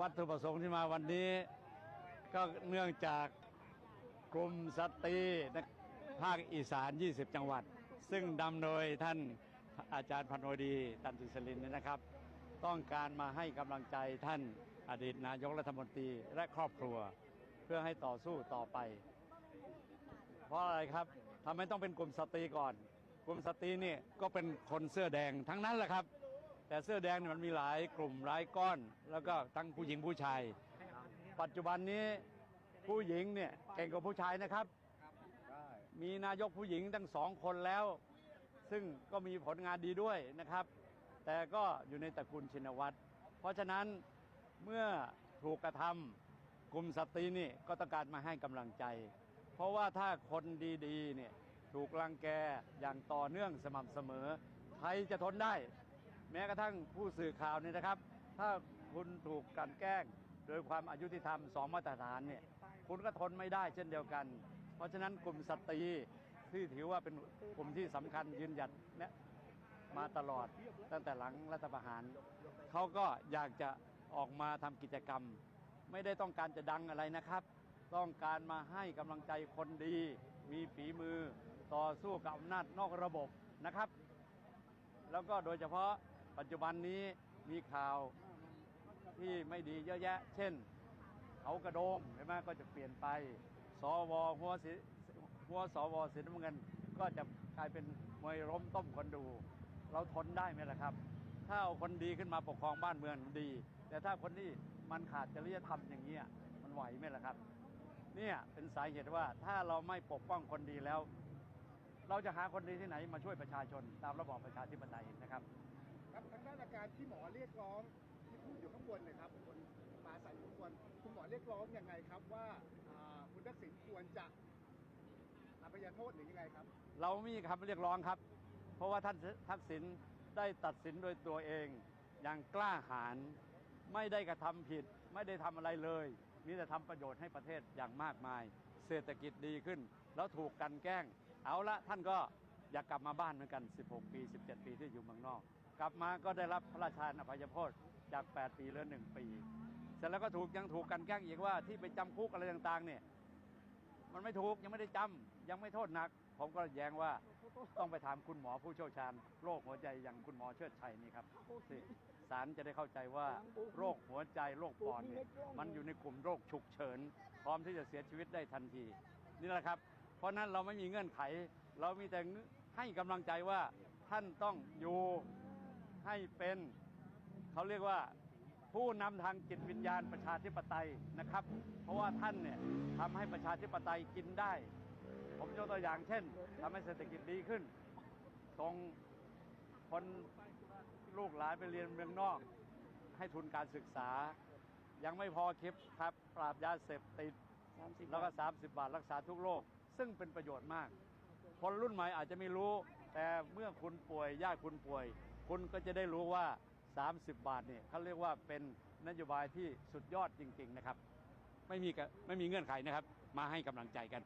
วัตถุประสงค์ที่มาวันนี้ ก็เนื่องจากกลุ่มสตรีภาคอีสาน 20 จังหวัด ซึ่งนำโดยท่านอาจารย์พันโอดีตันติสลินน์นะครับ ต้องการมาให้กำลังใจท่านอดีตนายกรัฐมนตรีและครอบครัว เพื่อให้ต่อสู้ต่อไป เพราะอะไรครับทำไมต้องเป็นกลุ่มสตรีก่อน กลุ่มสตรีนี่ก็เป็นคนเสื้อแดงทั้งนั้นแหละครับ แต่เสื้อแดงเนี่ยมันมีหลายกลุ่มหลายก้อน แล้วก็ทั้งผู้หญิงผู้ชาย ปัจจุบันนี้ผู้หญิงเนี่ยเก่งกว่าผู้ชายนะครับ มีนายกผู้หญิงตั้งสองคนแล้ว ซึ่งก็มีผลงานดีด้วยนะครับ แต่ก็อยู่ในตระกูลชินวัตรเพราะฉะนั้นเมื่อถูกกระทำกลุ่มสตรีนี่ก็ต้องการมาให้กำลังใจ เพราะว่าถ้าคนดีๆเนี่ยถูกรังแกอย่างต่อเนื่องสม่ำเสมอใครจะทนได้ แม้กระทั่งผู้สื่อข่าวเนี่ยนะครับ ถ้าคุณถูกกลันแกล้ง โดยความอายุติธรรมสองมาตรฐานเนี่ยคุณก็ทนไม่ได้เช่นเดียวกัน เพราะฉะนั้นกลุ่มสตรีที่ถือว่าเป็นกลุ่มที่สำคัญยืนหยัดและมาตลอดตั้งแต่หลังรัฐประหารเขาก็อยากจะออกมาทำกิจกรรม ไม่ได้ต้องการจะดังอะไรนะครับ ต้องการมาให้กำลังใจคนดี มีฝีมือต่อสู้กับอำนาจนอกระบบนะครับ แล้วก็โดยเฉพาะ ปัจจุบันนี้มีข่าวที่ไม่ดีเยอะแยะ เช่น เขากระโดงใช่ไหมก็จะเปลี่ยนไปสวหัวสีหัวสวสีน้ำเงิน ก็จะกลายเป็นมวยล้มต้มคนดู เราทนได้ไหมล่ะครับ ถ้าเอาคนดีขึ้นมาปกครองบ้านเมืองดี แต่ถ้าคนที่มันขาดจริยธรรมอย่างนี้ยมันไหวไหมล่ะครับ เนี่ยเป็นสาเหตุว่าถ้าเราไม่ปกป้องคนดีแล้ว เราจะหาคนดีที่ไหนมาช่วยประชาชนตามระบอบประชาธิปไตยนะครับ ครับทางด้านอาการที่หมอเรียกร้องที่พูดอยู่ข้างบนเนะครับบนปราใสอยู่ข้างบนคุณหมอเรียกร้องยังไงครับว่าอ่าคุณทักษิณควรจะอภัยโทษหรือยังไงครับ เราไม่มีคำเรียกร้องครับ เพราะว่าท่านทักษิณได้ตัดสินโดยตัวเองอย่างกล้าหาญไม่ได้กระทำผิด ไม่ได้ทำอะไรเลยมีแต่ทำประโยชน์ให้ประเทศอย่างมากมาย เศรษฐกิจดีขึ้น แล้วถูกกลันแกล้ง เอาละท่านก็อยากกลับมาบ้านเหมือนกัน 16 ปี 17 ปีที่อยู่เมืองนอก กลับมาก็ได้รับพระราชทานอภัยโทษจาก 8 ปีเหลือ 1 ปี เสร็จแล้วก็ถูกยังถูกกันแกล้งอีกว่าที่ไปจำคุกอะไรต่างๆเนี่ยมันไม่ถูกยังไม่ได้จำยังไม่โทษหนัก ผมก็แย้งว่าต้องไปถามคุณหมอผู้เชี่ยวชาญ โรคหัวใจอย่างคุณหมอเชิดชัยนี่ครับที่ศาลจะได้เข้าใจว่าโรคหัวใจโรคปอดเนี่ยมันอยู่ในกลุ่มโรคฉุกเฉิน พร้อมที่จะเสียชีวิตได้ทันที นี่แหละครับ เพราะฉะนั้นเราไม่มีเงื่อนไข เรามีแต่ให้กำลังใจว่าท่านต้องอยู่ ให้เป็นเขาเรียกว่าผู้นำทางจิตวิญญาณประชาธิปไตยนะครับ เพราะว่าท่านเนี่ยทำให้ประชาธิปไตยกินได้ ผมยกตัวอย่างเช่นทำให้เศรษฐกิจดีขึ้นส่งคนลูกหลานไปเรียนเมืองนอก ให้ทุนการศึกษา ยังไม่พอคลิปครับ ปราบยาเสพติด แล้วก็ 30 บาทรักษาทุกโรคซึ่งเป็นประโยชน์มาก คนรุ่นใหม่อาจจะไม่รู้ แต่เมื่อคุณป่วยญาติคุณป่วย คุณก็จะได้รู้ว่า 30 บาทเนี่ยเขาเรียกว่าเป็นนโยบายที่สุดยอดจริง ๆ นะครับ ไม่มีกะไม่มีเงื่อนไขนะครับ มาให้กำลังใจกัน